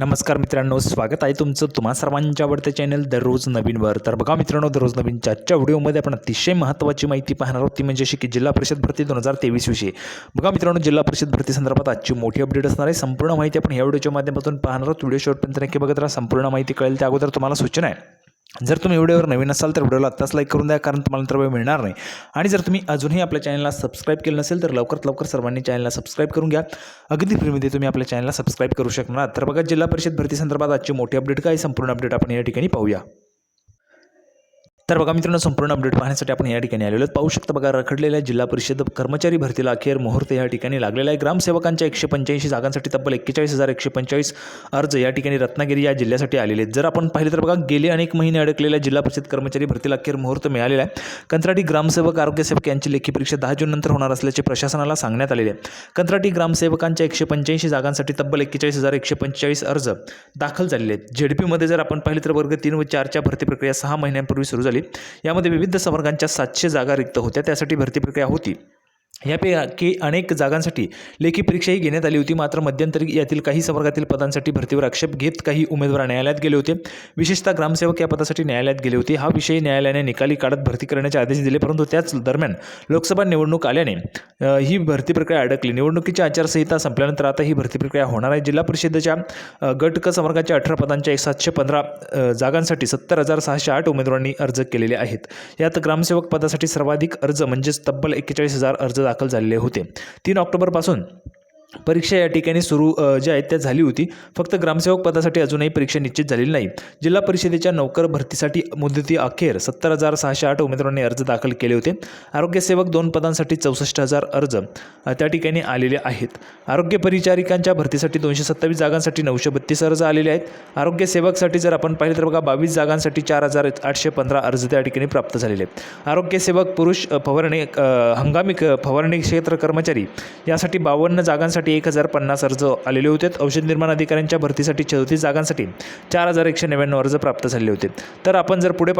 नमस्कार मित्रांनो स्वागत आहे तुमचं तुम्हा सर्वांच्या आवडत्या चॅनल दररोज नवीनवर तर बघा मित्रांनो दररोज नवीनच्या आजच्या व्हिडिओमध्ये आपण अतिशय महत्त्वाची माहिती पाहणार आहोत. ती म्हणजे अशी की जिल्हा परिषद भरती दोन हजार तेवीस विषयी. बघा मित्रांनो जिल्हा परिषद भरती संदर्भात आजची मोठी अपडेट असणार आहे. संपूर्ण माहिती आपण या व्हिडिओच्या माध्यमातून पाहणार आहोत. व्हिडिओ शेवटपर्यंत नक्की बघत राहा. संपूर्ण माहिती कळेल त्या अगोदर तुम्हाला सूचना आहे. जर तुम्ही व्हिडिओवर नवीन असाल तर व्हिडिओला आत्ताच लाईक करून द्या कारण तुम्हाला नंतर वेळ मिळणार नाही. आणि जर तुम्ही अजूनही आपल्या चॅनलला सबस्क्राईब केलं नसेल तर लवकरात लवकर सर्वांनी चॅनलला सबस्क्राईब करून घ्या. अगदी फ्रीमध्ये तुम्ही आपल्या चॅनलला सबस्क्राईब करू शकणार. तर बघा जिल्हा परिषद भरती संदर्भात आजची मोठी अपडेट काय? संपूर्ण अपडेट आपण या ठिकाणी पाहूया. तर बघा मित्रांनो संपूर्ण अपडेट पाहण्यासाठी आपण या ठिकाणी आलेलो आहोत. पाहू शकता बघा रखडलेल्या जिल्हा परिषद कर्मचारी भरतीला अखेर मुहूर्त या ठिकाणी लागलेला आहे. ग्रामसेवकांच्या एकशे पंच्याऐंशी जागांसाठी तब्बल एक्केचाळीस हजार एकशे पंचेचाळीस अर्ज या ठिकाणी रत्नागिरी या जिल्ह्यासाठी आलेले आहेत. जर आपण पाहिले तर बघा गेले अनेक महिने अडकलेल्या जिल्हा परिषद कर्मचारी भरतीला अखेर मुहूर्त मिळालेला आहे. कंत्राटी ग्रामसेवक आरोग्यसेवक यांची लेखी परीक्षा दहा जून नंतर होणार असल्याचे प्रशासनाला सांगण्यात आलेले आहे. कंत्राटी ग्रामसेवकांच्या एकशे पंच्याऐंशी जागांसाठी तब्बल एक्केचाळीस हजार एकशे पंचेचाळीस अर्ज दाखल झालेले आहेत. झेडपीमध्ये जर आपण पाहिले तर वर्ग तीन व चारच्या भरती प्रक्रिया सहा महिन्यांपूर्वी सुरू झाली. यामध्ये विविध संवर्गांच्या सातशे जागा रिक्त होत्या. त्यासाठी भरती प्रक्रिया होती. यापैकी अनेक जागांसाठी लेखी परीक्षाही घेण्यात आली होती. मात्र मध्यंतरी यातील काही संवर्गातील पदांसाठी भरतीवर आक्षेप घेत काही उमेदवार न्यायालयात गेले होते. विशेषतः ग्रामसेवक या पदासाठी न्यायालयात गेले होते. हा विषय न्यायालयाने निकाली काढत भरती करण्याचे आदेश दिले परंतु त्याच दरम्यान लोकसभा निवडणूक आल्याने ही भरती प्रक्रिया अडकली. निवडणुकीची आचारसंहिता संपल्यानंतर आता ही भरती प्रक्रिया होणार आहे. जिल्हा परिषदेच्या गटक गट संवर्गाच्या अठरा पदांच्या एक सातशे पंधरा जागांसाठी सत्तर हजार सहाशे आठ उमेदवारांनी अर्ज केलेले आहेत. यात ग्रामसेवक पदासाठी सर्वाधिक अर्ज म्हणजेच तब्बल एक्केचाळीस हजार अर्ज दाखल झालेले होते. तीन ऑक्टोबरपासून परीक्षा या ठिकाणी सुरू ज्या आहेत त्या झाली होती. फक्त ग्रामसेवक पदासाठी अजूनही परीक्षा निश्चित झालेली नाही. जिल्हा परिषदेच्या नोकर भरतीसाठी मुदती अखेर सत्तर हजार सहाशे आठ उमेदवारांनी अर्ज दाखल केले होते. आरोग्यसेवक दोन पदांसाठी चौसष्ट हजार अर्ज त्या ठिकाणी आलेले आहेत. आरोग्य परिचारिकांच्या भरतीसाठी दोनशे सत्तावीस जागांसाठी नऊशे बत्तीस अर्ज आलेले आहेत. आरोग्यसेवकसाठी जर आपण पाहिलं तर बघा बावीस जागांसाठी चार हजार आठशे पंधरा अर्ज त्या ठिकाणी प्राप्त झालेले आहेत. आरोग्यसेवक पुरुष फवारणी हंगामी क- फवारणी क्षेत्र कर्मचारी यासाठी बावन्न जागांसाठी एक हजार पन्नास अर्ज आलेले होते. औषध निर्माण अधिकाऱ्यांच्या भरतीसाठी चौतीस जागांसाठी चार हजार एकशे नव्याण्णव अर्ज प्राप्त झाले होते. तर आपण जर पुढे